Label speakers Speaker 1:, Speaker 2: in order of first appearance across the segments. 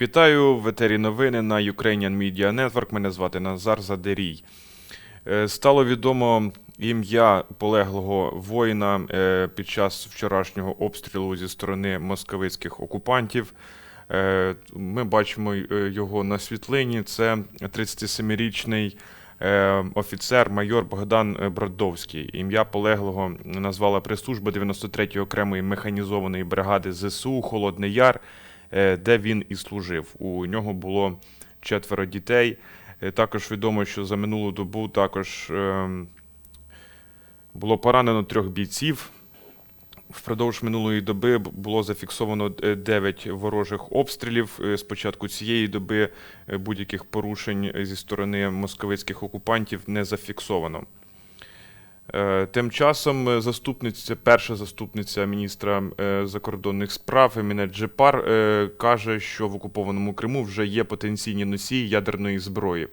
Speaker 1: Вітаю в етері новини на Ukrainian Media Network. Мене звати Назар Задерій. Е, Стало відомо ім'я полеглого воїна е, під час вчорашнього обстрілу зі сторони московицьких окупантів. Е, Ми бачимо його на світлині. Це 37-річний е, офіцер, майор Богдан Бродовський. Ім'я полеглого назвала прес-служба 93-ї окремої механізованої бригади ЗСУ Холодний Яр, де він і служив. У нього було четверо дітей. Е, Також відомо, що за минулу добу також ем, було поранено трьох бійців. Впродовж минулої доби було зафіксовано 9 ворожих обстрілів. Е, З початку цієї доби е, будь-яких порушень зі сторони московицьких окупантів не зафіксовано. Е, Тим часом е, заступниця, перша заступниця міністра е, закордонних справ Еміне Джепар каже, що в окупованому Криму вже є потенційні носії ядерної зброї.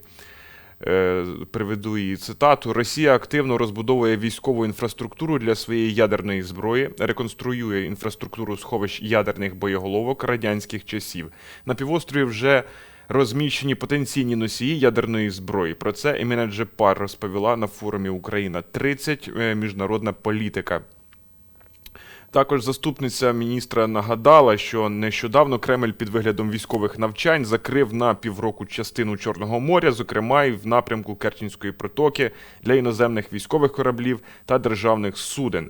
Speaker 1: Приведу її цитату: Росія активно розбудовує військову інфраструктуру для своєї ядерної зброї, реконструює інфраструктуру сховищ ядерних боєголовок радянських часів. На півострові вже розміщені потенційні носії ядерної зброї. Про це Еміна Джепар розповіла на форумі Україна 30 е, міжнародна політика. Також заступниця міністра нагадала, що нещодавно Кремль під виглядом військових навчань закрив на півроку частину Чорного моря, зокрема і в напрямку Керченської протоки для іноземних військових кораблів та державних суден.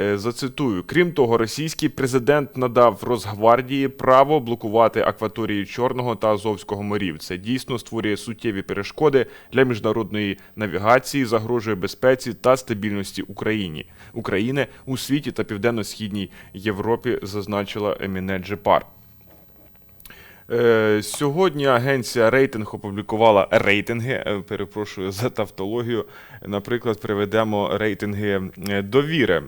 Speaker 1: Е, Зацитую: крім того, російський президент надав Росгвардії право блокувати акваторії Чорного та Азовського морів. Це дійсно створює суттєві перешкоди для міжнародної навігації, загрожує безпеці та стабільності Україні України у світі та південно-східній Європі, зазначила Еміне Джепар. Е, Сьогодні агенція рейтинг опублікувала рейтинги. е, Перепрошую за тавтологію. Наприклад, приведемо рейтинги е, довіри.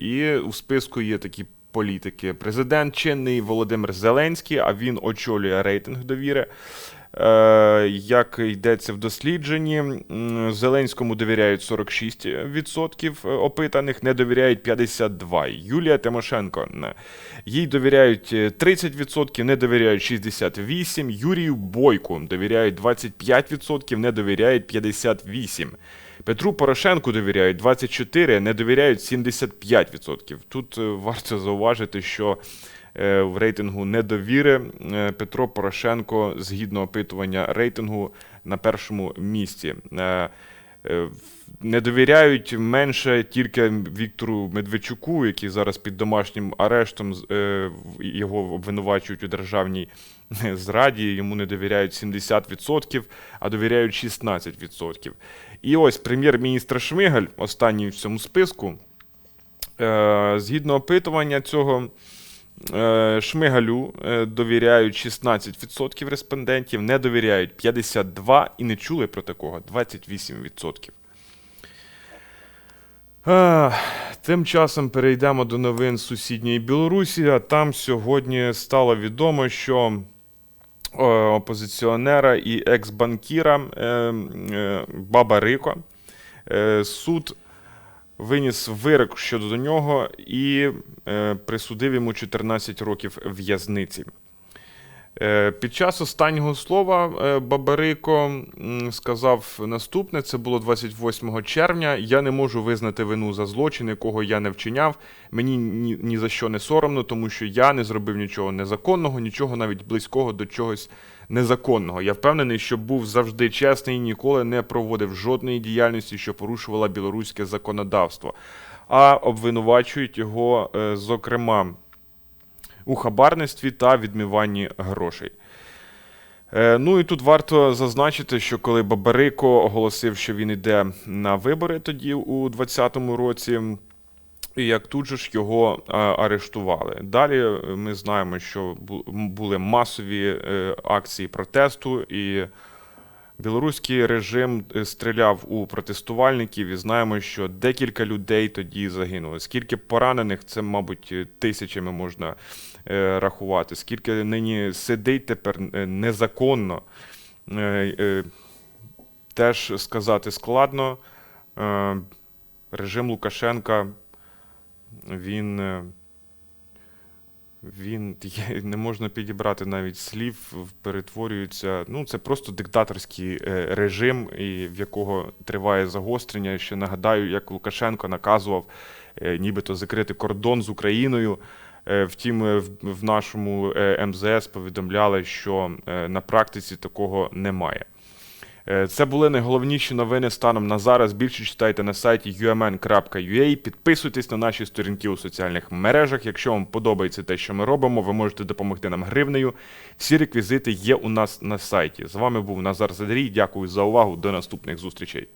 Speaker 1: І у списку є такі політики. Президент чинний Володимир Зеленський, а він очолює рейтинг довіри. Е, Як йдеться в дослідженні, Зеленському довіряють 46% опитаних, не довіряють 52%. Юлія Тимошенко їй довіряють е, 30%, не довіряють 68%. Юрію Бойку довіряють 25%, не довіряють 58%. Петру Порошенку довіряють 24%, не довіряють 75%. Тут е, варто зауважити, що е, в рейтингу недовіри е, Петро Порошенко, згідно опитування рейтингу, на першому місці. Е, е, Не довіряють менше тільки Віктору Медведчуку, який зараз під домашнім арештом е, його обвинувачують у державній зраді. Йому не довіряють 70%, а довіряють 16%. І ось прем'єр-міністр Шмигаль, останній в цьому списку, е, згідно опитування цього. Е, Шмигалю е, довіряють 16% респондентів, не довіряють 52% і не чули про такого 28%. Е, Тим часом перейдемо до новин сусідньої Білорусі. А там сьогодні стало відомо, що опозиціонера і екс-банкіра е, е, Баба Рико суд виніс вирок щодо нього і е, присудив йому 14 років в'язниці. Е, Під час останнього слова е, Бабарико сказав наступне: це було 28 червня. Я не можу визнати вину за злочин, якого я не вчиняв. Мені ні, ні за що не соромно, тому що я не зробив нічого незаконного, нічого навіть близького до чогось незаконного. Я впевнений, що був завжди чесний і ніколи не проводив жодної діяльності, що порушувала білоруське законодавство. А обвинувачують його, е, зокрема, у хабарництві та відмиванні грошей. Е, Ну і тут варто зазначити, що коли Бабарико оголосив, що він йде на вибори тоді у 2020 році, і як тут же ж його е, арештували. Далі е, ми знаємо, що були масові е, акції протесту, і білоруський режим стріляв у протестувальників, і знаємо, що декілька людей тоді загинули. Скільки поранених, це, мабуть, тисячами можна рахувати. Скільки нині сидить тепер незаконно, теж сказати складно. Режим Лукашенка він е, Він не можна підібрати навіть слів, перетворюється. Ну, це просто диктаторський е, режим, і в якого триває загострення. Ще нагадаю, як Лукашенко наказував е, нібито закрити кордон з Україною. Втім, в, нашому МЗС повідомляли, що на практиці такого немає. Е, Це були найголовніші новини станом на зараз. Більше читайте на сайті umn.ua. Підписуйтесь на наші сторінки у соціальних мережах. Якщо вам подобається те, що ми робимо, ви можете допомогти нам гривнею. Всі реквізити є у нас на сайті. З вами був Назар Задрій. Дякую за увагу. До наступних зустрічей.